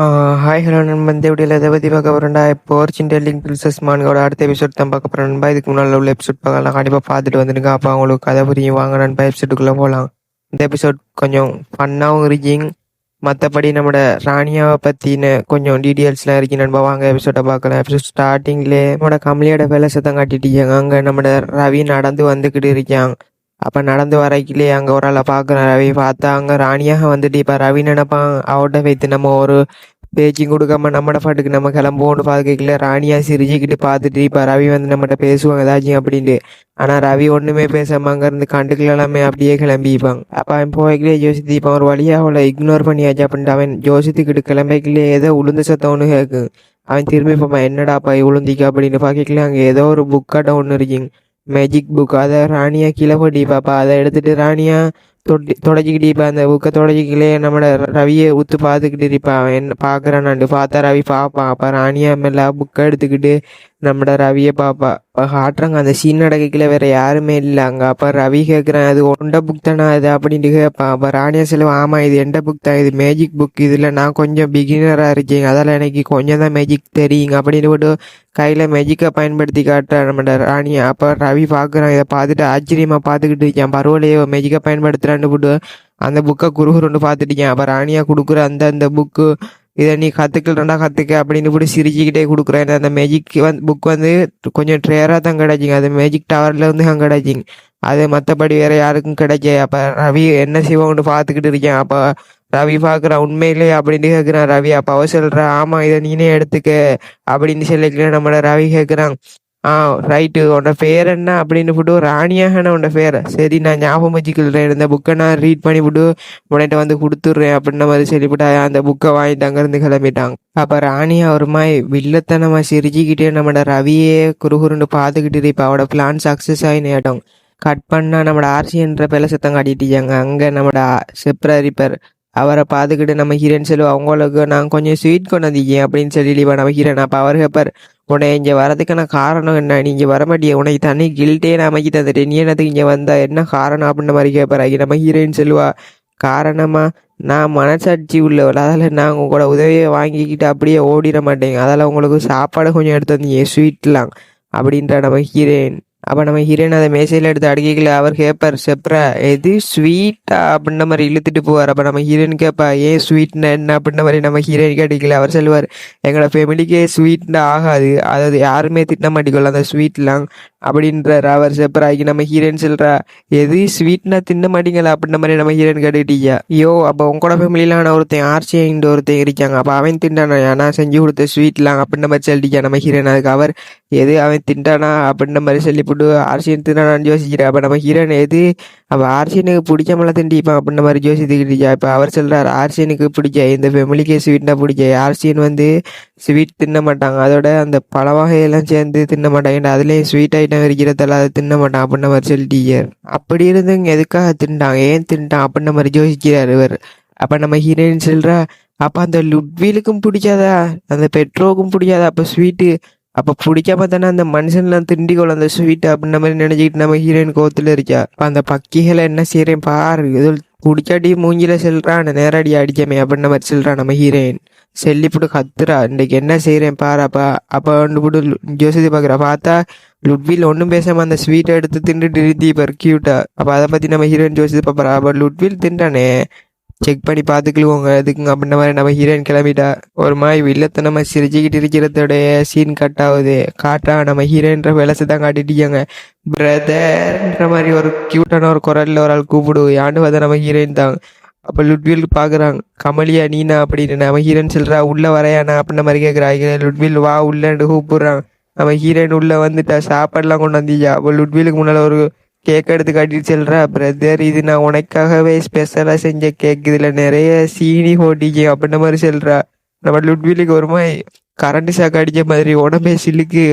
Hi hello நண்பன். இந்த வீடியோவில் எதை பற்றி பார்க்க போகிறேன்டா இப்போ ஒரிஜின் டெல்லிங் பிரின்சஸ் மான்கோட அடுத்த எபிசோட் தான் பார்க்க போகிறேன் நண்பா. இதுக்கு முன்னால் உள்ள எபிசோட் பார்க்கலாம். கண்டிப்பாக பார்த்துட்டு வந்துருங்க. அப்போ அவங்களுக்கு கதை புரியும். வாங்க நண்பா எபிசோட்டுக்குள்ளே போகலாம் இந்த எபிசோட் கொஞ்சம் ஃபன்னாகவும் இருக்கீங்க மற்றபடி நம்மளோட ராணியாவை பற்றின கொஞ்சம் டீட்டெயில்ஸ்லாம் இருக்கு நண்பா. வாங்க எபிசோட்டை பார்க்கலாம். எபிசோட் ஸ்டார்டிங்லேயே நம்மளோட கமலியோட வேலை சத்தம் காட்டிட்டு இருக்காங்க. அங்கே நம்மளோட ரவி நடந்து வந்துக்கிட்டு இருக்காங்க அப்போ நடந்து வரைக்கிலே அங்கே ஒரு ஆளை பார்க்குறேன். ரவி பார்த்தா அங்கே ராணியாக வந்துட்டு இப்போ ரவி நினைப்பான் அவட்ட வைத்து நம்ம ஒரு பேச்சும் கொடுக்காம நம்மட பாட்டுக்கு நம்ம கிளம்புவோன்னு பார்க்கல ராணியாக சிரிச்சுக்கிட்டு பார்த்துட்டு இப்போ ரவி வந்து நம்மகிட்ட பேசுவாங்க ஏதாச்சும் அப்படின்ட்டு. ஆனால் ரவி ஒன்றுமே பேசாமல் அங்கேருந்து கண்டுக்கலாமே அப்படியே கிளம்பிப்பாங்க அப்போ அவன் போய்க்கிலே ஜோசித்து இப்போ ஒரு வழியாக அவளை இக்னோர் பண்ணியாச்சு அப்படின்ட்டு அவன் ஜோசித்துக்கிட்டு கிளம்பிக்கலே ஏதோ உளுந்து சத்தம் ஒன்று கேட்கும். அவன் திரும்பி பார்ப்பான் என்னடாப்பா உளுந்திக்கு அப்படின்னு பார்க்கல அங்கே ஏதோ ஒரு புக்காட்டம் ஒன்று இருக்குங்க மேஜிக் புக் அதை ராணியா கீழே போட்டி பாப்பா. அதை எடுத்துட்டு ராணியா தொட்டி தொடச்சிக்கிட்டு இப்போ அந்த புக்கை தொடச்சிக்கலே நம்மளோட ரவியை ஊத்து பார்த்துக்கிட்டு இருப்பான் அவன் என்ன பார்க்குறானாண்டு பார்த்தா ரவி பார்ப்பான். அப்போ ராணியா மேலே புக்கை எடுத்துக்கிட்டு நம்மளோட ரவியை பார்ப்பா. இப்போ காட்டுறாங்க. அந்த சீன் நடக்கல வேற யாருமே இல்லை. அங்கே அப்போ ரவி கேட்குறான் அது ஒண்ட புக் தானே? அது அப்படின்ட்டு கேட்பான். அப்போ ராணியா செல்வம் ஆமாம் இது எந்த புக் தான்? இது மேஜிக் புக் இதில் நான் கொஞ்சம் பிகினராக இருக்கேங்க அதால் எனக்கு கொஞ்சம் தான் மேஜிக் தெரியுங்க. அப்படின்னு போட்டு கையில் மேஜிக்கை பயன்படுத்தி காட்டுறா நம்ம ராணியா. அப்போ ரவி பார்க்குறான். இதை பார்த்துட்டு ஆச்சரியமாக பார்த்துக்கிட்டு இருக்கேன். பரவாயில்லையோ மேஜிக்கை பயன்படுத்துகிறான்னு போட்டு அந்த புக்கை குறுகுறுன்னு பார்த்துட்டீங்க. அப்போ ராணியா கொடுக்குற அந்த அந்த புக்கு இதை நீ கற்றுக்கலடா கற்றுக்க அப்படின்னு இப்படி சிரிச்சுக்கிட்டே கொடுக்குறேன். அந்த மேஜிக் வந்து புக் வந்து கொஞ்சம் ட்ரேராக தான் கிடைச்சிங்க. அது மேஜிக் டவரில் வந்து அங்கே கிடைச்சிங்க. அது மற்றபடி வேற யாருக்கும் கிடைக்க அப்போ ரவி என்ன செய்வோம்னு பார்த்துக்கிட்டு இருக்கேன். அப்போ ரவி பார்க்குறான் உண்மையிலே அப்படின்னு கேட்குறான் ரவி. அப்போ அவ சொல்கிறா ஆமாம் இதை நீனே எடுத்துக்க அப்படின்னு சொல்லிக்கல நம்மளை ரவி கேட்குறான் ஆ ரைட்டு உன்னோட பேர் என்ன அப்படின்னு போட்டு ராணியாகன உன்னோட பேர். சரி நான் ஞாபகம் வச்சுக்கிறேன் இந்த புக்கை நான் ரீட் பண்ணி விட்டு உன்கிட்ட வந்து கொடுத்துட்றேன் அப்படின்ன மாதிரி சொல்லிவிட்டா அந்த புக்கை வாங்கிட்டு அங்கேருந்து கிளம்பிட்டாங்க. அப்போ ராணியா ஒரு மாதிரி வில்லத்தனமாக சிரிச்சுக்கிட்டே நம்மளோட ரவியே குறுகுருன்னு பார்த்துக்கிட்டு இருப்பா. அவட பிளான் சக்ஸஸ் ஆகி நேட்டம். கட் பண்ணால் நம்மளோட ஆர்சின்ற பேல சத்தம் காட்டிட்டாங்க அங்கே நம்மளோட செப்ரா ரிப்பர் அவரை பார்த்துக்கிட்டு நம்ம ஹீரோன்னு சொல்லுவோம். அவங்களுக்கு நான் கொஞ்சம் ஸ்வீட் கொண்டாந்தீங்க அப்படின்னு சொல்லி நம்ம ஹீரோன் அப்போ அவர் பேர் உன்னை இங்கே வரதுக்கான காரணம் என்ன? நீ இங்கே வரமாட்டிய உனக்கு தண்ணி கில்ட்டே நான் அமைக்கி தந்துட்டேன். நீ என்னத்துக்கு இங்கே வந்தா? என்ன காரணம் அப்படின்ற மாதிரி கேட்பாரு. நம்ம ஹீரோயின் செல்வா. காரணமா நான் மனசாட்சி உள்ளவள். அதில் நான் உங்க கூட உதவியை வாங்கிக்கிட்டு அப்படியே ஓடிட மாட்டேங்க. அதில் உங்களுக்கு சாப்பாடு கொஞ்சம் எடுத்து வந்தீங்க ஸ்வீட்லாம் அப்படின்ற நம்ம ஹீரோயின் அப்போ நம்ம ஹீரோயின் அதை மேசையில் எடுத்து அடிக்கல அவர் கேட்பார் செப்ரா எது ஸ்வீட்டா அப்படின்ற மாதிரி இழுத்துட்டு போவார். அப்போ நம்ம ஹீரோயின் கேட்பா ஏன் ஸ்வீட்னா என்ன? அப்படின்ற மாதிரி நம்ம ஹீரோயினுக்கு அடிக்கல. அவர் சொல்லுவார் எங்களோட ஃபேமிலிக்கே ஸ்வீட்னா ஆகாது. அதாவது யாருமே திட்ட மாட்டிக்கொள்ள அந்த ஸ்வீட்லாம் அப்படின்ற அவர் செப்பராகி நம்ம ஹீரோயின் சொல்கிறா எது ஸ்வீட்னா தின்ன மாட்டீங்களா? அப்படின்ற மாதிரி நம்ம ஹீரோயின் கேட்டுக்கிட்டீங்க. ஐயோ அப்போ உங்களோட ஃபேமிலியில் நான் ஒருத்தன் ஆர்சியின்ட்டு ஒருத்தன் இருக்காங்க. அப்போ அவன் திண்டானா நான் செஞ்சு கொடுத்த ஸ்வீட்லாம் அப்படின்ற மாதிரி சொல்லிட்டீங்க நம்ம ஹீரோயின் அதுக்கு அவர் எது அவன் திண்டானா அப்படின்ற மாதிரி சொல்லிவிட்டு ஆர்சியன் திண்டானான்னு யோசிக்கிறேன் அப்போ நம்ம ஹீரோயின் எது? அப்போ ஆர்சியனுக்கு பிடிக்காமலாம் திண்டிப்பான் அப்படின்ற மாதிரி யோசித்துக்கிட்டீங்க. இப்போ அவர் சொல்கிறார் ஆர்சியனுக்கு பிடிக்க? இந்த ஃபேமிலிக்கே ஸ்வீட்னா பிடிக்க? ஆர்சியன் வந்து ஸ்வீட் தின்ன மாட்டாங்க. அதோட அந்த பல வகையெல்லாம் சேர்ந்து தின்ன மாட்டாங்க. அதுலேயும் ஸ்வீட் ஐட்டம் இருக்கிறதால அதை தின்ன மாட்டான் அப்படின்ன மாதிரி சொல்லிட்டீர் அப்படி இருந்துங்க எதுக்காக தின்ட்டாங்க ஏன் தின்ட்டான் அப்படின்ன மாதிரி யோசிக்கிறார் இவர். அப்போ நம்ம ஹீரோயின் சொல்கிறா அப்போ அந்த லுட்வீலுக்கும் பிடிக்காதா? அந்த பெட்ரோவுக்கும் பிடிக்காதா? அப்போ ஸ்வீட்டு அப்போ பிடிக்காம தானே அந்த மனுஷன்லாம் திண்டிக்கோள் அந்த ஸ்வீட் அப்படின்ன மாதிரி நினைச்சிக்கிட்டு நம்ம ஹீரோயின் கோவத்தில் இருக்கா? அப்போ அந்த பக்கிகளை என்ன செய்கிறேன் பாரு. இது பிடிக்காட்டி மூஞ்சில செல்றான் நேரடி அடிக்காமே அப்படின்ன மாதிரி சொல்கிறான் நம்ம ஹீரோயின் செல்லிப்புட்டு கத்துறா. இன்றைக்கு என்ன செய்கிறேன் பாரு அப்போ அப்போ வந்து போட்டு பார்க்குறா பார்த்தா லுட்வில் ஒன்றும் பேசாமல் அந்த ஸ்வீட்டை எடுத்து தின்னுட்டு இருந்தி இப்போ கியூட்டா அப்போ அதை பற்றி நம்ம ஹீரோயின் ஜோசிதி பார்ப்பறா அப்போ லுட்வில் தின்றானே. செக் பண்ணி பார்த்துக்கிடுவோங்க எதுக்குங்க அப்படின்ற மாதிரி நம்ம ஹீரோயின் கிளம்பிட்டா? ஒரு மாதிரி வில்லத்தை நம்ம சிரிச்சுக்கிட்டு இருக்கிறதோடைய சீன் கட் ஆகுது. காட்டா நம்ம ஹீரோயின்ற விலசை தான் காட்டிட்டீங்க. பிரதர்ன்ற மாதிரி ஒரு க்யூட்டான ஒரு குரலில் ஒரு ஆள் கூப்பிடு. யாண்டு பார்த்தா நம்ம ஹீரோயின் தான். அப்போ லுட்வில் பார்க்குறான் கமலியா நீனா அப்படின்னு நம்ம ஹீரன் சொல்கிறா உள்ளே வரையானா அப்படின்ன மாதிரி கேட்குறா லுட்வில் வா உள்ளேன்னு கூப்பிடுறான். நம்ம ஹீரோயின் உள்ளே வந்துட்டா சாப்பாடுலாம் கொண்டு வந்தியா? அப்போ லுட்விலுக்கு முன்னால் ஒரு கேக் எடுத்து காட்டிட்டு சொல்கிறா பிரதர் இது நான் உனக்காகவே ஸ்பெஷலாக செஞ்ச கேக் இதில் நிறைய சீனி ஓட்டிக்க அப்படின்ற மாதிரி சொல்கிறா நம்ம லுட்விலுக்கு ஒரு மாதிரி கரண்ட் ஷாக் அடித்த மாதிரி உடம்பே சிலுக்கு.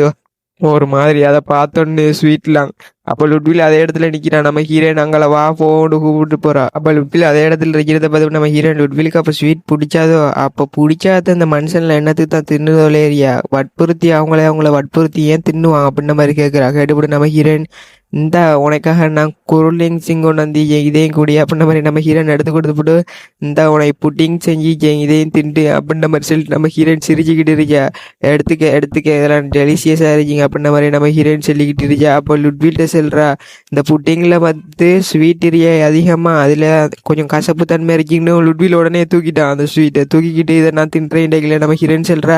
ஒரு மாதிரி அதை பார்த்தோன்னு ஸ்வீட்லாம் அப்போ லுட்வில் அதே இடத்துல நிற்கிறான் நம்ம ஹீரோயின் அங்கே வா போன்னு கூப்பிட்டு போகிறா அப்போ லுட்வில் அதே இடத்துல இருக்கிறத பார்த்து நம்ம ஹீரோயின் லுட்விலுக்கு அப்போ ஸ்வீட் பிடிச்சாதோ? அப்போ பிடிச்சாத அந்த மனுஷனில் என்னத்துக்கு தான் தின்னுதோலே ஏரியா வற்புறுத்தி அவங்களே அவங்கள வற்புறுத்தி ஏன் தின்னுவாங்க அப்படின்ற மாதிரி கேட்குறா கேட்டுப்படி நம்ம ஹீரோயின் இந்த உனக்காக நான் குருளிங் சிங் கொண்டு வந்து இதையும் கூடி அப்படின்ற மாதிரி நம்ம ஹீரோயின் எடுத்து கொடுத்துட்டு இந்த உனக்கு புட்டிங் செஞ்சு இதையும் தின்ட்டு அப்படின்ற மாதிரி சொல்லிட்டு நம்ம ஹீரோயின் சிரிச்சுக்கிட்டு இருக்கியா? எடுத்துக்க எடுத்துக்க இதெல்லாம் டெலிசியஸாக இருக்கீங்க அப்படின்ற மாதிரி நம்ம ஹீரோயின் சொல்லிக்கிட்டு இருக்கியா? அப்போ லுட்வில்ட்ட செல்றா இந்த புட்டிங்கில் வந்து ஸ்வீட் இரிய அதிகமாக அதில் கொஞ்சம் கசப்பு தன்மை இருக்கீங்கன்னு லுட்வில் உடனே தூக்கிட்டான் அந்த ஸ்வீட்டை தூக்கிக்கிட்டு இதை நான் தின்றேன் இடையில நம்ம ஹீரோன்னு செல்றா.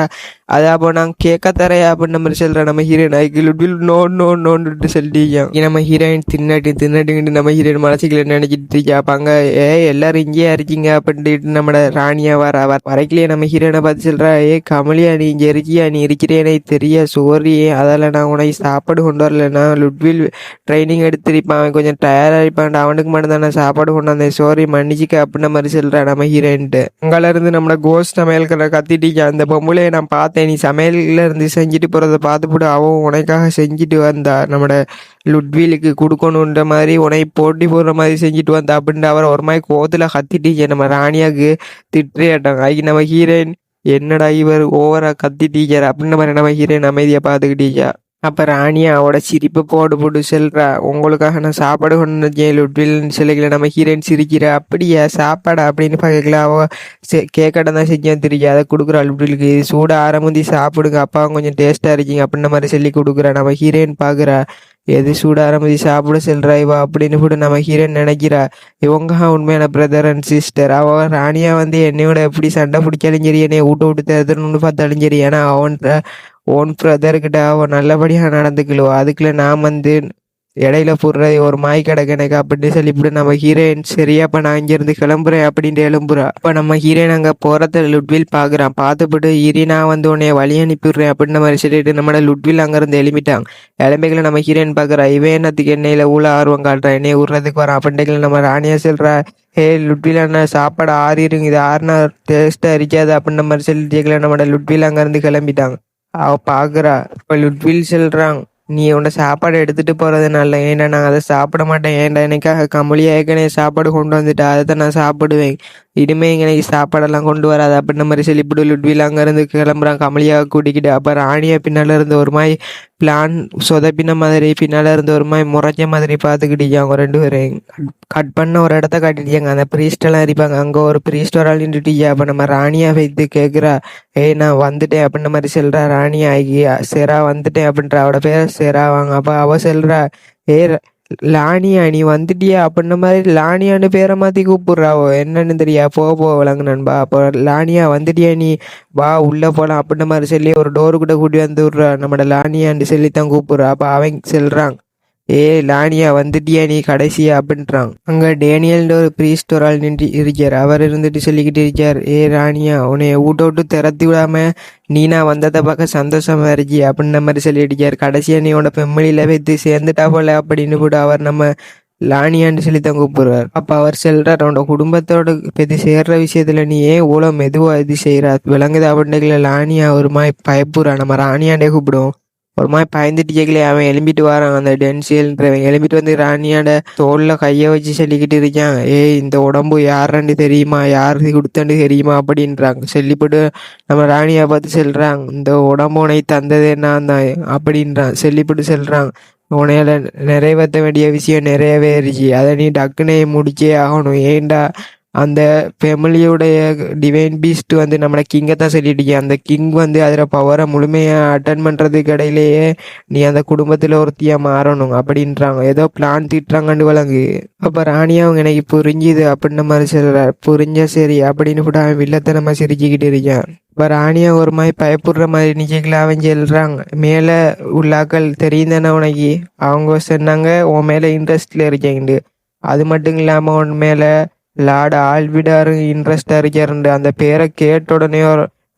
அதை அப்போ நான் கேட்க தரையா அப்படின்ற மாதிரி சொல்கிறேன் நம்ம ஹீரோயின் அதுக்கு லுட்வில் நோ நோ நோன்னுட்டு சொல்லிட்டு நம்ம ஹீரோயின் தின்னட்டு தின்னட்டுங்கிட்டு நம்ம ஹீரோயின் மனசுக்குள்ள நினைச்சிட்டு கேட்பாங்க ஏ எல்லாரும் இங்கேயே இருக்கீங்க? அப்படின்ட்டு நம்மளோட ராணியா வர வரைக்கலையே நம்ம ஹீரோயினை பார்த்து சொல்கிறா ஏ கமலியா நீ இங்கே இருக்கியா? நீ இருக்கிறேனே தெரிய சோரி அதால் நான் உனக்கு சாப்பாடு கொண்டு வரலன்னா லுட்வில் ட்ரைனிங் எடுத்திருப்பான் அவன் கொஞ்சம் டயர்டாக இருப்பான் அவனுக்கு மட்டும் தான் நான் சாப்பாடு கொண்டு வந்தேன். சோரி மன்னிச்சிக்க அப்படின்ன மாதிரி சொல்கிறா நம்ம ஹீரோயின்ட்டு. அங்கேருந்து நம்மளோட கோஸ்ட் சமையல்கிற கத்திட்டீங்க. அந்த பொம்பளையை நான் பார்த்தேன். நீ சமையல்ல இருந்து செஞ்சுட்டு போகிறத பார்த்து போட்டு அவன் உனக்காக செஞ்சுட்டு வந்தா. நம்மளோட லுட்வீலுக்கு கொடுக்கணுன்ற மாதிரி உனக்கு போட்டி போடுற மாதிரி செஞ்சுட்டு வந்தா அப்படின்ட்டு அவர் ஒரு மாதிரி கோத்தில் கத்திட்டீங்க. நம்ம ராணியாக்கு திட்டுறேட்டாங்க அதுக்கு நம்ம ஹீரோயின் என்னடா இவர் ஓவரா கத்தி டீச்சர் அப்படின்ற மாதிரி நம்ம ஹீரோயின் அமைதியை பார்த்துக்கிட்டீங்க. அப்போ ராணி அவட சிரிப்பு போடு போட்டு செல்றா. உங்களுக்காக நான் சாப்பாடு கொண்டு வந்தேன் லுட்வில்னு சிலைகளை நம்ம ஹீரோயின் சிரிக்கிறா. அப்படியா? சாப்பாடு? அப்படின்னு பார்க்கல அவ கேக்கடை தான் செஞ்சேன் தெரியும் அதை கொடுக்குறா லுட்விலுக்கு இது சூட ஆரம்பி சாப்பிடுங்க. அப்பா கொஞ்சம் டேஸ்ட்டாக இருக்கீங்க. அப்படின்ற மாதிரி சொல்லி கொடுக்குறா. நம்ம ஹீரோயின் பார்க்குறா. எது சூட ஆரம்பி சாப்பிட செல்றா இவா அப்படின்னு கூட நம்ம ஹீரோயின் நினைக்கிறா. இவங்க உண்மையான பிரதர் அண்ட் சிஸ்டர் அவ ராணியா வந்து என்னையோட எப்படி சண்டை பிடிச்சாலும் சரி என்னை விட்டு விட்டு தருதுன்னு பார்த்தாலும் சரி ஏன்னா அவன் ஓன் பிரதர்கிட்ட அவன் நல்லபடியாக நடந்துக்கலோ. அதுக்குள்ள நான் வந்து இடையில போடுறது ஒரு மாய் கிடக்கு எனக்கு அப்படின்னு சொல்லிவிட்டு நம்ம ஹீரோயின் சரியா இப்போ நான் இங்கிருந்து கிளம்புறேன் அப்படின்ட்டு எழும்புறா. அப்ப நம்ம ஹீரோயின் அங்க போறத லுட்வில் பாக்குறான். பார்த்துவிட்டு இரி நான் வந்து உன்னைய வழி அனுப்பிடுறேன் அப்படின்னு மாதிரி சொல்லிட்டு நம்மளோட லுட்வில் அங்கேருந்து எழுப்பிட்டாங்க இளமைகளை நம்ம ஹீரோயின் பாக்குறா. இவன் என்னத்துக்கு என்னையில ஊழ ஆர்வம் காட்டுறான் என்னைய விடுறதுக்கு வரான். அப்படின்ட்டு நம்ம ராணியா சொல்றா ஹே லுட்வில் அண்ணா சாப்பாடு ஆறிடுங்க இது ஆறுனா டேஸ்ட்டாக இருக்காது அப்படின்ற மாதிரி சொல்லிட்டு நம்மளோட லுட்வில் அங்க இருந்து கிளம்பிட்டாங்க அவ பாக்குறா. இப்ப லுட்வில் சொல்றான் நீ உன்னை சாப்பாடு எடுத்துகிட்டு போகிறது நல்ல ஏன்டா நான் அதை சாப்பிட மாட்டேன். ஏன்டா எனக்காக கமலியா ஏற்கனவே சாப்பாடு கொண்டு வந்துட்டா? அதை தான் நான் சாப்பிடுவேன். இனிமே எனக்கு சாப்பாடெல்லாம் கொண்டு வராது. அப்படின்ன மாதிரி சொல்லிவிட்டு லுட்வில் அங்கேருந்து கிளம்புறான். கமலியாக கூட்டிக்கிட்டு அப்போ ராணியா பின்னால் இருந்து ஒரு மாதிரி பிளான் சொதப்பின மாதிரி பின்னால் இருந்து ஒரு மாதிரி முறைஞ்ச மாதிரி பார்த்துக்கிட்டீங்க அவங்க ரெண்டு பேரும். கட் பண்ண ஒரு இடத்த காட்டிட்டாங்க அந்த ப்ரீஸ்டெல்லாம் இருப்பாங்க அங்கே ஒரு ப்ரீஸ்ட் ஒரு ஆள் அப்போ நம்ம ராணியா வைத்து கேட்குறா ஏய் நான் வந்துட்டேன். அப்படின்ன மாதிரி சொல்கிறா ராணியா ஐயா சிரா வந்துட்டேன். அப்படின்ற அவட பேர் சேரா வாங்க அப்போ அவ சொல்கிறா ஏ லானியா நீ வந்துட்டியா? அப்படின்ன மாதிரி லானியான்னு பேரை மாற்றி கூப்பிடுறாவோ என்னன்னு தெரியா? போக போக விளங்கு நண்பா. அப்போ லானியா வந்துட்டியா நீ? வா உள்ளே போகலாம் அப்படின்ன மாதிரி சொல்லி ஒரு டோரு கூட கூட்டி வந்து விட்றா. நம்மட லானியான்னு சொல்லி தான் கூப்பிட்றா. அப்போ அவங்க செல்றாங்க ஏ லானியா வந்துட்டியா நீ கடைசியா அப்படின்றான். அங்க டேனியல்ன்ற ஒரு பிரீஸ்ட் ஒரு ஆள் நின்று இருக்கார் அவர் இருந்துட்டு சொல்லிக்கிட்டு இருக்கார் ஏ ராணியா உன்னைய ஊட்ட விட்டு திறத்தி விடாம நீனா வந்ததை பார்க்க சந்தோஷமா இருக்கி அப்படின்ன மாதிரி சொல்லி கடைசியா நீ உன்னோட பெம்மலியில வைத்து சேர்ந்துட்டா போல அப்படின்னு கூட அவர் நம்ம லானியான்னு சொல்லி தான் கூப்பிடுவார் அப்ப அவர் சொல்றார் அவனோட குடும்பத்தோட இது சேர்ற விஷயத்துல நீ ஏன் ஓலம் மெதுவா இது செய்யறா விளங்குது அப்படின்னு லானியா ஒரு மாதிரி பயப்புறா நம்ம ராணியாண்டே கூப்பிடுவோம். ஒரு மாதிரி பயந்துட்டு கேட்கல அவன் எழும்பிட்டு வரான். அந்த டென்சியல்ன்றவன் எழும்பிட்டு வந்து ராணியோட தோல்ல கையை வச்சு சொல்லிக்கிட்டு இருக்கான் ஏய் இந்த உடம்பு யாருன்னு தெரியுமா? யாரு கொடுத்தன்னு தெரியுமா? அப்படின்றாங்க. சொல்லிவிட்டு நம்ம ராணியை பார்த்து செல்றாங்க. இந்த உடம்பு உனை தந்ததே நான் தான் அப்படின்றான் சொல்லிவிட்டு சொல்றாங்க. உனையால நிறைவேற்ற வேண்டிய விஷயம் நிறையவே இருச்சு அதை நீ டக்குனே முடிச்சே ஆகணும். ஏன்டா அந்த ஃபெமிலியோடைய டிவைன் பீஸ்ட் வந்து நம்மளை கிங்கை தான் சொல்லிட்டு அந்த கிங் வந்து அதில் பவரை முழுமையாக அட்டன் பண்ணுறதுக்கு இடையிலேயே நீ அந்த குடும்பத்தில் ஒருத்தியாக மாறணும் அப்படின்றாங்க. ஏதோ பிளான் திட்டுறாங்கன்னு வழங்கு அப்போ ராணி அவங்க எனக்கு புரிஞ்சுது அப்படின்ன மாதிரி சொல்கிற புரிஞ்ச சரி அப்படின்னு கூட அவன் வில்லத்தனமாக சிரிச்சுக்கிட்டு இருக்கான். இப்போ ராணியா ஒரு மாதிரி பயப்படுற மாதிரி நிச்சயங்களை அவன் சொல்கிறாங்க மேலே உள்ளாக்கள் தெரியும் தானே உனக்கு? அவங்க சொன்னாங்க உன் மேலே இன்ட்ரெஸ்டில் இருக்கேன் அது மட்டும் இல்லாமல் உன் மேலே லார்டு ஆழ்விடாரு இன்ட்ரெஸ்டா இருக்காருண்டு அந்த பேரை கேட்ட உடனே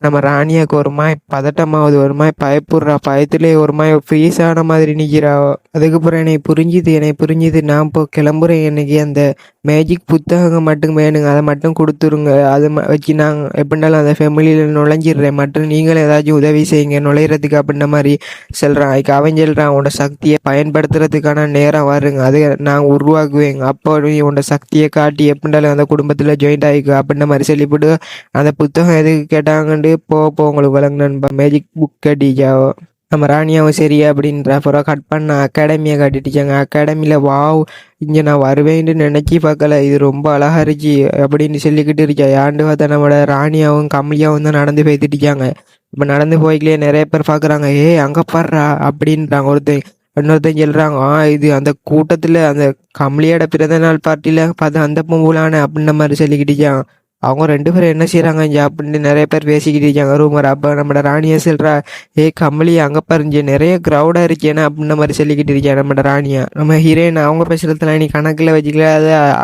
நம்ம ராணியாக்கு ஒரு மாதிரி பதட்டமாவது ஒரு மாதிரி பயப்படுறா. பயத்திலே ஒரு மாதிரி ஃப்ரீஸ் ஆன மாதிரி நிற்கிறா அதுக்கப்புறம் என்னை புரிஞ்சுது என்னை புரிஞ்சுது. நான் இப்போ கிளம்புறேன். எனக்கு அந்த மேஜிக் புத்தகங்கள் மட்டும் வேணுங்க. அதை மட்டும் கொடுத்துருங்க. அதை ம- வச்சு நான் எப்படினாலும் அந்த ஃபேமிலியில் நுழைஞ்சிடுறேன். மற்றும் நீங்களும் ஏதாச்சும் உதவி செய்யுங்க. நுழையிறதுக்கு அப்படின்ற மாதிரி சொல்கிறான் அதுக்கு அவன் சொல்கிறான் உன்னோட சக்தியை பயன்படுத்துறதுக்கான நேரம் வருங்க. அது நான் உருவாக்குவேங்க அப்போ நீ உன்னோட சக்தியை காட்டி எப்படினாலும் அந்த குடும்பத்தில் ஜாயிண்ட் ஆகிக்க அப்படின்ற மாதிரி சொல்லிவிட்டு அந்த புத்தகம் எதுக்கு கேட்டாங்கன்ட்டு போ போ உங்களுக்கு வழங்கினன்பா மேஜிக் புக் கட்டிச்சாவோ நம்ம ராணியாவும் சரி அப்படின்ற அப்புறம் கட் பண்ண அகாடமியை காட்டிட்டுச்சாங்க அகாடமியில் வாவ் இங்கே நான் வருவேன்னு நினச்சி பார்க்கல. இது ரொம்ப அழகா இருந்துச்சு அப்படின்னு சொல்லிக்கிட்டு இருக்கா. ஏன்டு பார்த்தா நம்மளோட ராணியாவும் கமலியாவும் தான் நடந்து போய்த்துட்டுச்சாங்க இப்போ நடந்து போய்க்கலையே நிறைய பேர் பார்க்குறாங்க. ஏ அங்கே பாடுறா அப்படின்றாங்க. ஒருத்தன் இன்னொருத்தன் சொல்கிறாங்க ஆ இது அந்த கூட்டத்தில் அந்த கமலியோட பிறந்த நாள் பார்ட்டியில் பார்த்து அந்த பொம்புலான அப்படின்ற மாதிரி சொல்லிக்கிட்டுச்சான் அவங்க ரெண்டு பேரும் என்ன செய்கிறாங்க இங்கே அப்படின்னு நிறைய பேர் பேசிக்கிட்டு இருக்காங்க. ரூமர் அப்போ நம்மளோட ராணியை சொல்கிறா ஏ கமலி அங்கே பாருஞ்சு நிறைய க்ரௌடாக இருக்கேன்னு அப்படின்ற மாதிரி சொல்லிக்கிட்டு இருக்கேன் நம்மளோட ராணியா. நம்ம ஹீரோயின் அவங்க பேசுகிறதுல நீ கணக்கில் வச்சுக்கல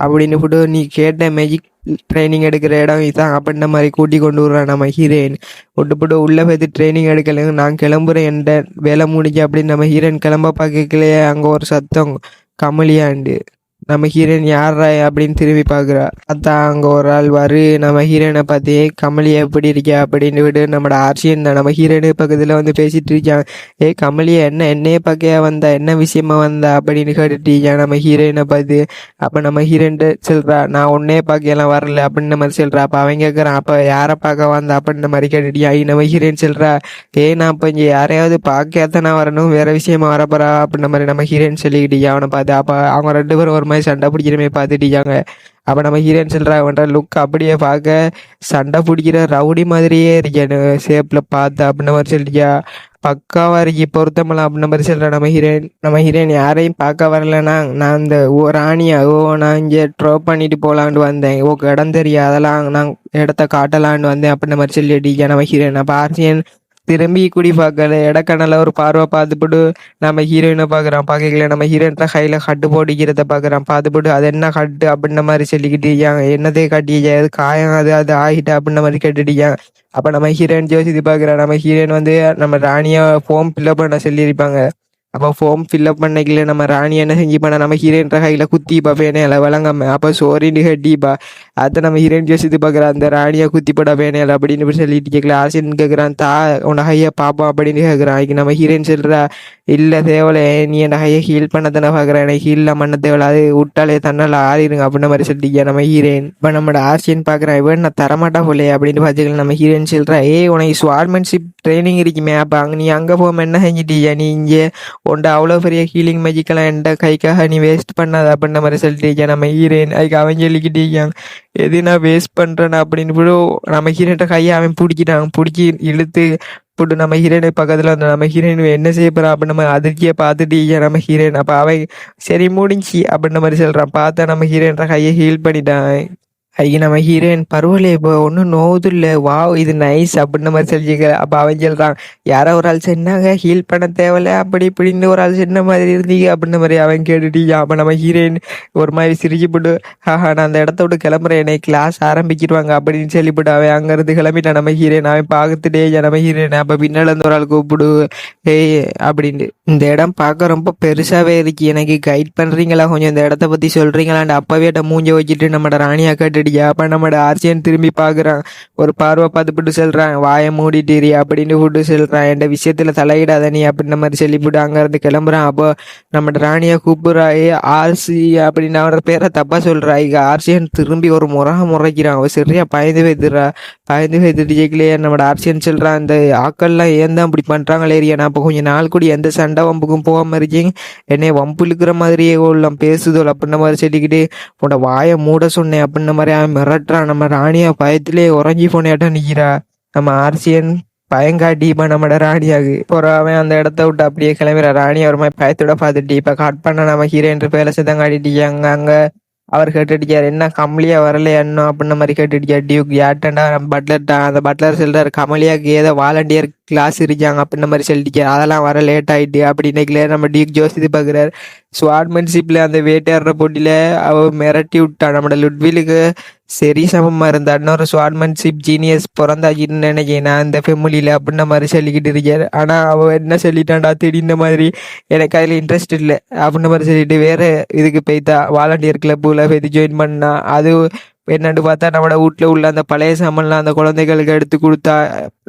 அப்படின்னு போட்டு நீ கேட்ட மேஜிக் ட்ரைனிங் எடுக்கிற இடம் இதான் அப்படின்ற மாதிரி கூட்டி கொண்டு விடுறான் நம்ம ஹீரோயின். ஒட்டு போட்டு உள்ளே போய் ட்ரைனிங் எடுக்கலைங்க நான் கிளம்புறேன் என்ற வேலை முடிஞ்சு அப்படின்னு நம்ம ஹீரோயின் கிளம்ப பார்க்கலையே அங்கே ஒரு சத்தம் கமலியாண்டு. நம்ம ஹீரோயின் யாரா அப்படின்னு திரும்பி பார்க்குறா. அதான் அங்கே ஒரு ஆள் வரு நம்ம ஹீரோயினை பார்த்து ஏ கமலி எப்படி இருக்கியா? அப்படின்னு விடு. நம்மட ஆர்சியன் தான் நம்ம ஹீரோயினு பக்கத்தில் வந்து பேசிட்டு இருக்கான். ஏய் கமலியா என்ன என்னையே பார்க்கையா வந்தா? என்ன விஷயமா வந்தா? அப்படின்னு கேட்டுட்டு இருக்கான் நம்ம ஹீரோயினை பார்த்து. அப்போ நம்ம ஹீரோயின் சொல்றா நான் உன்னையே பார்க்கலாம் வரல அப்படின்னு மாதிரி சொல்றா. அப்போ அவன் கேட்குறான் அப்போ யாரை பார்க்க வந்தா? அப்படின்ற மாதிரி கேட்டுட்டியா நம்ம ஹீரோயின் சொல்றா ஏ நான் இப்போ இங்கே யாரையாவது பார்க்காதான் நான் வரணும். வேற விஷயமா வரப்போறா? அப்படின்ற மாதிரி நம்ம ஹீரோயின் சொல்லிக்கிட்டு அவனை பார்த்து அப்போ அவங்க ரெண்டு பேரும் ஒரு மாதிரி சண்டை பிடிக்கிற மாதிரி பார்த்துட்டியாங்க அப்போ நம்ம ஹீரோயின் சொல்றா அவன்கிட்ட லுக் அப்படியே பார்க்க சண்டை பிடிக்கிற ரவுடி மாதிரியே இருக்கேன் ஷேப்பில் பார்த்து அப்படின்ன மாதிரி சொல்லிட்டியா பக்காவா இருக்கி பொருத்தமெல்லாம் அப்படின்ன மாதிரி சொல்கிறேன் நம்ம ஹீரோயின் நம்ம ஹீரோயின் யாரையும் பார்க்க வரலன்னா நான் இந்த ஓ ராணியா ஓ நான் இங்கே ட்ராப் பண்ணிட்டு போகலான்ட்டு வந்தேன். ஓ இடம் தெரியும் அதெல்லாம் நான் இடத்த காட்டலான்னு வந்தேன் அப்படின்ன மாதிரி சொல்லிட்டு நம்ம ஹீரோயின் அப்போ ஆர்சியன் திரும்பி குடி பார்க்கல. இடக்கணல ஒரு பார்வை பார்த்துப்புட்டு நம்ம ஹீரோயினை பார்க்குறான். பார்க்கல நம்ம ஹீரோயின் கையில் கட்டு போடிக்கிறத பார்க்குறான். பார்த்துப்புட்டு அது என்ன கட்டு அப்படின்ன மாதிரி சொல்லிக்கிட்டு இருக்காங்க என்னதே காட்டியா அது காயம் அது அது ஆகிட்டு அப்படின்ன மாதிரி கேட்டுட்டியாங்க அப்போ நம்ம ஹீரோயின் ஜோசித்து பார்க்குறான் நம்ம ஹீரோயின் வந்து நம்ம ராணியை ஃபோம் ஃபில்அப் பண்ண சொல்லியிருப்பாங்க. அப்போ ஃபோம் ஃபில்லப் பண்ணிக்கல நம்ம ராணி என்ன செஞ்சுப்பா நம்ம ஹீரோயின் கையில் குத்திப்பா பேனையில விளங்காம அப்போ சோரின்னு கட்டிப்பா. அதை நம்ம ஹீரோயின் யோசித்து பார்க்குறான் அந்த ராணியை குத்திப்பட பேனையில அப்படின்னு இப்படி சொல்லிட்டு கேட்கல. ஆசின்னு கேட்குறான் தா உன் கையை பாப்போம் அப்படின்னு கேட்குறான். அதுக்கு நம்ம ஹீரோயின் சொல்கிறா இல்லை தேவலை நீ என்ன கையை ஹீல் பண்ண தானே பார்க்குறேன் எனக்கு ஹீல்லாம் பண்ண தேவலை. அது விட்டாலே தன்னால் ஆறிடுங்க அப்படின்ற மாதிரி சொல்லிட்டு நம்ம ஹீரோயின் இப்போ நம்மளோட ஆசியன் பார்க்குறான் இவன் நான் தரமாட்டா போலே அப்படின்னு பார்த்துக்கலாம் நம்ம ஹீரோயின் சொல்கிறா ஏ உனக்கு ஸ்வார்மன்ஷிப் ட்ரைனிங் இருக்குமே அப்போ அங்கே நீ அங்கே போகாம என்ன செஞ்சிட்டியா? நீ இங்கே உன்ட அவ்வளோ பெரிய ஹீலிங் மேஜிக்கெல்லாம் என்கிட்ட கைக்காக நீ வேஸ்ட் பண்ணாத அப்படின்ற மாதிரி சொல்லிட்டு நம்ம ஹீரோயின் அதுக்கு அவன் சொல்லிக்கிட்டு எதுனா எது நான் வேஸ்ட் பண்ணுறேன் அப்படின்னு கூட நம்ம ஹீரோட்ட கையை அவன் பிடிக்கிட்டான். பிடிச்சி இழுத்து போட்டு நம்ம ஹீரோயின் பக்கத்தில் வந்து நம்ம ஹீரோயின் என்ன செய்ய போறா அப்படின்னு நம்ம அதிர்ச்சியை பார்த்துட்டு நம்ம ஹீரோயின் அப்போ அவன் சரி முடிஞ்சி அப்படின்ற மாதிரி சொல்கிறான் பார்த்தா நம்ம ஹீரோன்ற கையை ஹீல் பண்ணிட்டான். ஐயோ நம்ம ஹீரோயின் பரவாயில்ல இப்போ ஒன்றும் நோவுது இல்லை. வாவ் இது நைஸ் அப்படின்ற மாதிரி சொல்லிக்க அப்போ அவன் சொல்கிறான் யாரோ ஒரு ஆள் சொன்னாங்க ஹீல் பண்ண தேவையில்ல அப்படி இப்படின்னு ஒரு ஆள் சொன்ன மாதிரி இருந்தீங்க அப்படின்ற மாதிரி அவன் கேட்டுட்டீங்க அப்போ நம்ம ஹீரோயின் ஒரு மாதிரி சிரிச்சு போட்டு ஹாஹா நான் அந்த இடத்த விட்டு கிளம்புறேன் என்னை கிளாஸ் ஆரம்பிக்கிடுவாங்க அப்படின்னு சொல்லிவிட்டு அவன் அங்கேருந்து கிளம்பிட்டான். நம்ம ஹீரோயின் அவன் பார்க்கத்துட்டே நம்ம ஹீரோயின் அப்போ பின்னால் இருந்து ஒரு ஆள் கூப்பிடு ஏய் அப்படின்ட்டு. இந்த இடம் பார்க்க ரொம்ப பெருசாகவே இருக்கு. எனக்கு கைட் பண்ணுறீங்களா கொஞ்சம் இந்த இடத்த பற்றி சொல்கிறீங்களான்னு அப்பவே மூஞ்ச வச்சுட்டு நம்மட ராணியா அடியா அப்போ நம்மட ஆர்சியன் திரும்பி பார்க்குறான் ஒரு பார்வை பார்த்துப்பிட்டு சொல்கிறான் வாயை மூடிட்டீரி அப்படின்னு போட்டு சொல்கிறான் என் விஷயத்தில் தலையிடாத நீ அப்படின்ற மாதிரி சொல்லிவிட்டு அங்கேருந்து கிளம்புறான். அப்போ நம்ம ராணியை கூப்பிடுறாய் ஆர்சி அப்படின்னு அவரோட பேரை தப்பாக சொல்கிறா இங்க ஆர்சியன் திரும்பி ஒரு முறை முறைக்கிறான். அவள் சரியா பயந்து வைத்துறா பயந்து வைத்துட்டு ஜெயிக்கலையே நம்ம ஆர்சியன் சொல்கிறான் இந்த ஆக்கள்லாம் ஏன் தான் இப்படி பண்ணுறாங்களே ஏரியா? நான் இப்போ கொஞ்சம் நாள் கூடி எந்த சண்டை வம்புக்கும் போகாமல் இருக்கீங்க என்னை வம்பு இழுக்கிற மாதிரியே உள்ள பேசுதோல் அப்படின்ற மாதிரி சொல்லிக்கிட்டு உன்னோட வாயை மூட சொன்னேன் அப்படின்ற மாதிரி அவன் மிரட்டுறான் நம்ம ராணியா பயத்திலே உறைஞ்சி போனேட்ட நிக்கிறா. நம்ம ஆர்சியன் பயங்காட்டி இப்போ நம்மட ராணியாகு. அப்புறம் அவன் அந்த இடத்த விட்டு அப்படியே கிளம்பிற. ராணி ஒரு மாதிரி பயத்தோட பார்த்துட்டு இப்போ கட் பண்ண நம்ம ஹீரோயின் பேர்ல சேதம் காட்டிட்டு அங்க அங்க அவர் கேட்டுட்டியார் என்ன கமலியா வரல என்ன அப்படின்ன மாதிரி கேட்டுட்டியா டியூக் யார்ட்டண்டா பட்லர் அந்த பட்லர் சொல்றாரு கமலியாக்கு ஏதோ வாலண்டியர் கிளாஸ் இருக்காங்க அப்படின்ற மாதிரி சொல்லிட்டு அதெல்லாம் வர லேட் ஆயிட்டு அப்படி இன்னைக்குல நம்ம டியூக் ஜோஸ் இது பார்க்குறாரு ஸ்வாட்மேன்ஷிப்பில் அந்த வேட்டையாடுற போட்டியில் அவ மிரட்டி விட்டா. நம்மளோட லுட்விலுக்கு சரி சமமாக இருந்தா இன்னொரு ஸ்வாட்மேன்ஷிப் ஜீனியஸ் பிறந்தாச்சின்னு நினைக்கிறேன் நான் இந்த ஃபெமிலியில் அப்படின்ற மாதிரி சொல்லிக்கிட்டு இருக்காரு. ஆனால் அவள் என்ன சொல்லிட்டான்டா திடீர்னு மாதிரி எனக்கு அதில் இன்ட்ரெஸ்ட் இல்லை. அப்படின்ற மாதிரி சொல்லிட்டு வேறு இதுக்கு போய்த்தா வாலண்டியர் கிளப்புல போய் ஜாயின் பண்ணா. அது என்னென்னு பார்த்தா நம்மளோட வீட்டில் உள்ள அந்த பழைய சாமான்லாம் அந்த குழந்தைகளுக்கு எடுத்து கொடுத்தா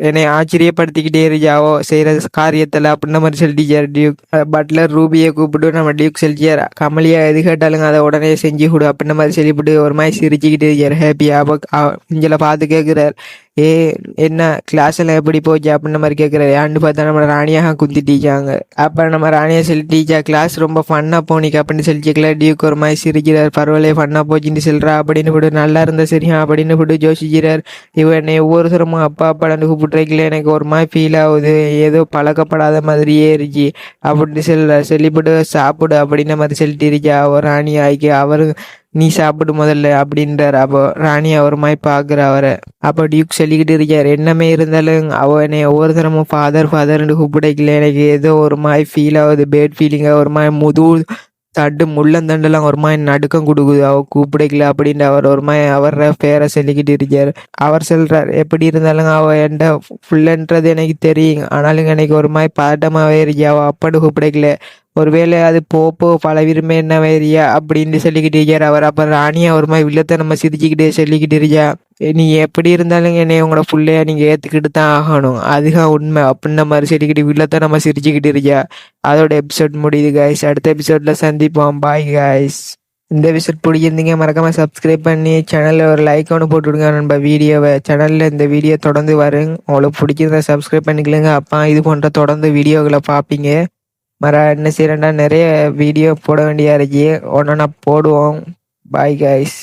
என்னை ஆச்சரியப்படுத்திக்கிட்டே இருக்காவோ செய்கிற காரியத்தில் அப்படின்ன மாதிரி சொல்லிட்டார் டியூக் பட்லர் ரூபியை கூப்பிட்டு நம்ம டியூக் செல்ஜியார் கமலியா எது கேட்டாலுங்க அதை உடனே செஞ்சு கொடு அப்படின்ன மாதிரி சொல்லிவிட்டு ஒரு மாதிரி சிரிச்சுக்கிட்டு இருக்கார் ஹாப்பியாக இங்கே பார்த்து கேட்குறார் ஏ என்ன கிளாஸில் எப்படி போச்சு அப்படின்ற மாதிரி கேட்குறாரு ஏன்னு பார்த்தா நம்ம ராணியாக குந்தி டீச்சாங்க அப்போ நம்ம ராணியாக சொல்லி டீச்சா கிளாஸ் ரொம்ப ஃபன்னாக போனிக்கு அப்படின்னு சொல்லிச்சுக்கல டியூக்கு ஒரு மாதிரி சிரிக்கிறார். பரவாயில்ல ஃபன்னாக போச்சுன்னு சொல்கிறா அப்படின்னு போட்டு நல்லா இருந்தா சரியா அப்படின்னு விட்டு யோசிக்கிறார். இவன் என்னை ஒவ்வொரு தரமும் அப்பா அப்பாடான்னு கூப்பிட்றீங்களே எனக்கு ஒரு மாதிரி ஃபீல் ஆகுது. ஏதோ பழக்கப்படாத மாதிரியே இருக்கு. அப்படின்னு சொல்ல சொல்லிவிட்டு சாப்பிடு அப்படின்ன மாதிரி சொல்லிட்டு இருக்கா. அவர் ராணி ஆகி அவரு நீ சாப்பிடு முதல்ல அப்படின்றார். அப்போ ராணி அவர் மாதிரி பார்க்குற அவரை. அப்போ டியூக் சொல்லிக்கிட்டு இருக்கார் என்னமே இருந்தாலும் அவ என்னை ஒவ்வொரு தரமும் ஃபாதர் ஃபாதர்னு கூப்பிடக்கல எனக்கு ஏதோ ஒரு மாதிரி ஃபீல் ஆகுது பேட் ஃபீலிங்காக ஒரு மாதிரி முது தண்டு முள்ளந்தண்டெல்லாம் ஒரு மாதிரி நடுக்கம் கொடுக்குது. அவ கூப்பிடைக்கல அப்படின்ட்டு அவர் ஒரு மாதிரி அவர பேரை சொல்லிக்கிட்டு இருக்கார். அவர் சொல்கிறார் எப்படி இருந்தாலும் அவ என்ட ஃபுல்லுன்றது எனக்கு தெரியும். ஆனாலும் எனக்கு ஒரு மாதிரி பதட்டமாகவே இருக்கு. அவள் அப்பான்னு கூப்பிடக்கல ஒருவேளை அது போப்போ பல விரும்ப என்ன வேறியா அப்படின்னு சொல்லிக்கிட்டு இருக்கார் அவர் அப்புறம் ராணியா ஒரு மாதிரி வில்லத்தை நம்ம சிரிச்சுக்கிட்டே சொல்லிக்கிட்டு இருக்கியா? நீ எப்படி இருந்தாலும் என்னை உங்களோட ஃபுல்லையா நீங்கள் ஏற்றுக்கிட்டு தான் ஆகணும். அதுதான் உண்மை அப்படின்ன மாதிரி சொல்லிக்கிட்டு வில்லத்தை நம்ம சிரிச்சுக்கிட்டு இருக்கியா? அதோட எபிசோட் முடியுது காய்ஸ் அடுத்த எபிசோடில் சந்திப்போம். பாய் காய்ஸ் இந்த எபிசோட் பிடிச்சிருந்தீங்க மறக்காம சப்ஸ்கிரைப் பண்ணி சேனலில் ஒரு லைக் ஒன்று போட்டுவிடுங்க நண்ப நம்ம வீடியோவை. சேனலில் இந்த வீடியோ தொடர்ந்து வரும். உங்களுக்கு பிடிச்சிருந்தா சப்ஸ்கிரைப் பண்ணிக்கலுங்க. அப்பா இது போன்ற தொடர்ந்து வீடியோக்களை பார்ப்பீங்க. மற என்ன செய்யறேன்னா நிறைய வீடியோ போட வேண்டியா இருக்கு. ஒன்னொன்னா போடுவோம். Bye guys